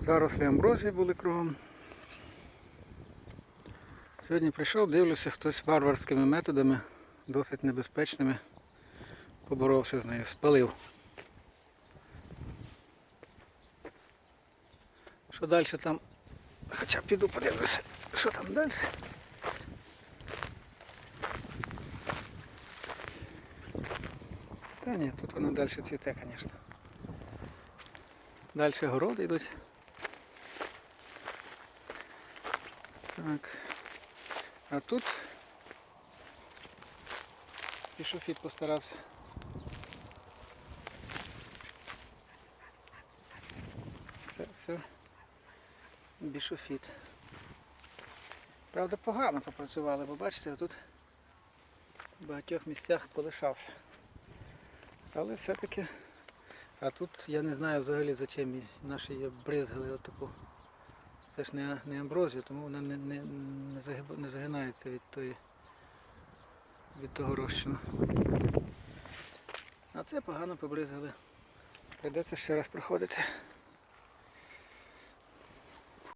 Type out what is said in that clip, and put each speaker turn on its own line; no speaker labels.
Зарослі амброзії були кругом. Сьогодні прийшов, дивлюся, хтось варварськими методами, досить небезпечними, поборовся з нею, спалив. Що далі там? Хоча піду подивлюся, що там далі. Та ні, тут воно далі цвіте, звісно. Далі городи йдуть. Так. А тут пішофіт постарався. Це все бішофіт. Правда, погано попрацювали, бо бачите, тут в багатьох місцях полишався. Але все-таки, а тут я не знаю взагалі за чим наші бризгали отаку. Це ж не, не амброзія, тому вона не, не, не, загиб- не загинається від тої від того розчину. А це погано побризгали. Прийдеться ще раз проходити.